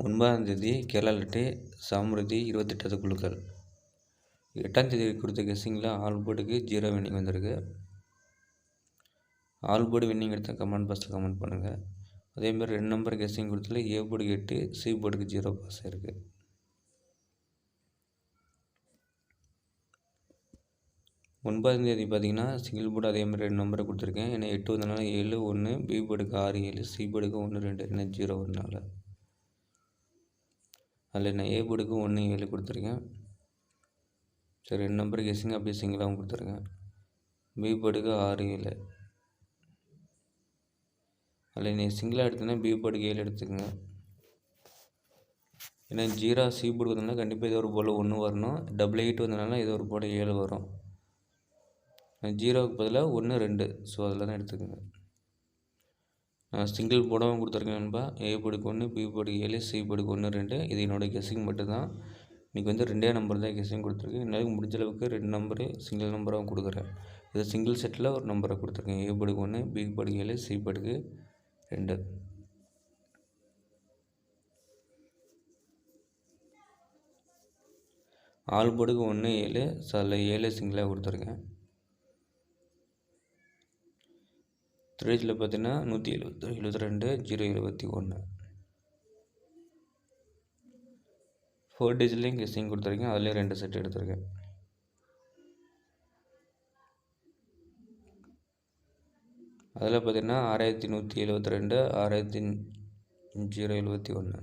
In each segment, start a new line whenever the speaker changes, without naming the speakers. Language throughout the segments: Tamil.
ஒன்பதாம் தேதி கேரளா லட்டு சாமிருதி இருபத்தெட்டாவது குழுக்கள். எட்டாம் தேதி கொடுத்த கெஸ்ஸிங்கில் ஆல் போர்டுக்கு ஜீரோ வின்னிங் வந்திருக்கு. ஆல் போர்டு வின்னிங் எடுத்த கமெண்ட் பாக்ஸில் கமெண்ட் பண்ணுங்கள் அதேமாதிரி ரெண்டு நம்பர் கெஸ்ஸிங் கொடுத்துல ஏ போர்டுக்கு எட்டு சி போர்டுக்கு ஜீரோ பாஸ் ஆயிருக்கு ஒன்பதாம் தேதி பார்த்தீங்கன்னா சிங்கிள் போர்டு அதே மாதிரி ரெண்டு நம்பரை கொடுத்துருக்கேன். ஏன்னா எட்டு வந்தனால ஏழு ஒன்று பி போர்டுக்கு ஆறு ஏழு சி போர்டுக்கு ஒன்று ரெண்டு என்ன ஜீரோ ஒன்றால் அதில் நான் ஏ போர்டுக்கு ஒன்று ஏழு கொடுத்துருக்கேன். சரி ரெண்டு நம்பர் கெஸிங் அப்படியே சிங்கிளாகவும் கொடுத்துருக்கேன். பி போர்டுக்கு ஆறு ஏழு அதில் நீங்கள் சிங்கிளாக எடுத்தீங்கன்னா பி போர்டுக்கு ஏழு எடுத்துக்கோங்க. ஏன்னா ஜீரோ சி போர்டு வந்தோம்னா கண்டிப்பாக ஏதோ ஒரு போல் ஒன்று வரணும். டபுள் எயிட் வந்தனால ஏதோ ஒரு போல் ஏழு வரும். ஜீரோவுக்கு பதிலாக ஒன்று ரெண்டு. ஸோ அதில் தான் எடுத்துக்கோங்க. சிங்கிள் போடவும் கொடுத்துருக்கேன் நண்பா. ஏ படுக்கு ஒன்று பி படிக்கு ஏழு சி போர்டுக்கு ஒன்று ரெண்டு. இது என்னோடய கெஸ்ஸிங் மட்டும்தான். இன்றைக்கி வந்து ரெண்டே நம்பர் தான் கெஸ்ஸிங் கொடுத்துருக்கேன். என்னால் முடிஞ்ச அளவுக்கு ரெண்டு நம்பரு சிங்கிள் நம்பராகவும் கொடுக்குறேன். இது சிங்கிள் செட்டில் ஒரு நம்பரை கொடுத்துருக்கேன். ஏ படுக்கு ஒன்று பி படுக்கு ஏழு சி போர்டுக்கு ரெண்டு. ஆல் படுக்கு ஒன்று ஏழு. சில ஏழு சிங்கிளாக கொடுத்துருக்கேன். ஸ்டோரேஜில் பார்த்தீங்கன்னா நூற்றி எழுபத்தி எழுபத்தி ரெண்டு ஜீரோ எழுபத்தி ஒன்று ஃபோர் டேஜ்லேயும் கெஸ்டிங் கொடுத்துருக்கேன். அதுலேயும் ரெண்டு செட் எடுத்திருக்கேன். அதில் பார்த்தீங்கன்னா ஆறாயிரத்தி நூற்றி எழுபத்தி ரெண்டு ஆறாயிரத்தி ஜீரோ எழுபத்தி ஒன்று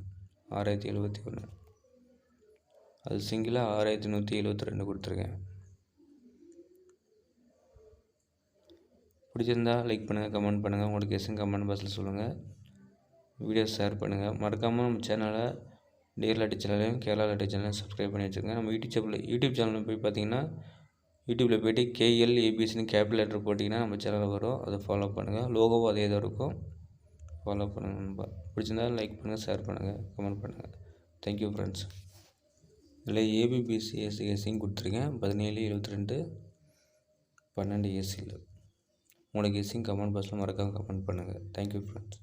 ஆறாயிரத்தி எழுபத்தி ஒன்று அது சிங்கிளாக ஆறாயிரத்தி நூற்றி எழுபத்தி ரெண்டு கொடுத்துருக்கேன். பிடிச்சிருந்தா லைக் பண்ணுங்கள் கமெண்ட் பண்ணுங்கள் உங்களுக்கு எஸ்என் கமெண்ட் பாக்ஸில் சொல்லுங்கள் வீடியோ ஷேர் பண்ணுங்கள் மறக்காமல் நம்ம சேனலை டியர் லாட்டி சேனலையும் கேரளா லாட்டி சேனலையும் சப்ஸ்கிரைப் பண்ணி வச்சுருங்க நம்ம யூடியூப் சேனல் யூடியூப் சேனலில் போய் பார்த்தீங்கன்னா யூடியூப்பில் போய்ட்டு கேஎல் ஏபிசின்னு கேபிள் லெட்டர் போட்டிங்கன்னா நம்ம சேனலில் வரும். அதை ஃபாலோ பண்ணுங்கள் லோகோவும் அதே தான் இருக்கும். ஃபாலோ பண்ணுங்கள் நம்ம. பிடிச்சிருந்தா லைக் பண்ணுங்கள் ஷேர் பண்ணுங்கள் கமெண்ட் பண்ணுங்கள் தேங்க்யூ ஃப்ரெண்ட்ஸ் இதில் ஏபிபிசி ஏசி ஏசியும் கொடுத்துருக்கேன். பதினேழு எழுபத்தி ரெண்டு பன்னெண்டு ஏசியில் உங்களுக்கு கெஸ்ஸிங் கமெண்ட் பாக்ஸில் மறக்காமல் கமெண்ட் பண்ணுங்கள் தேங்க்யூ ஃப்ரெண்ட்ஸ்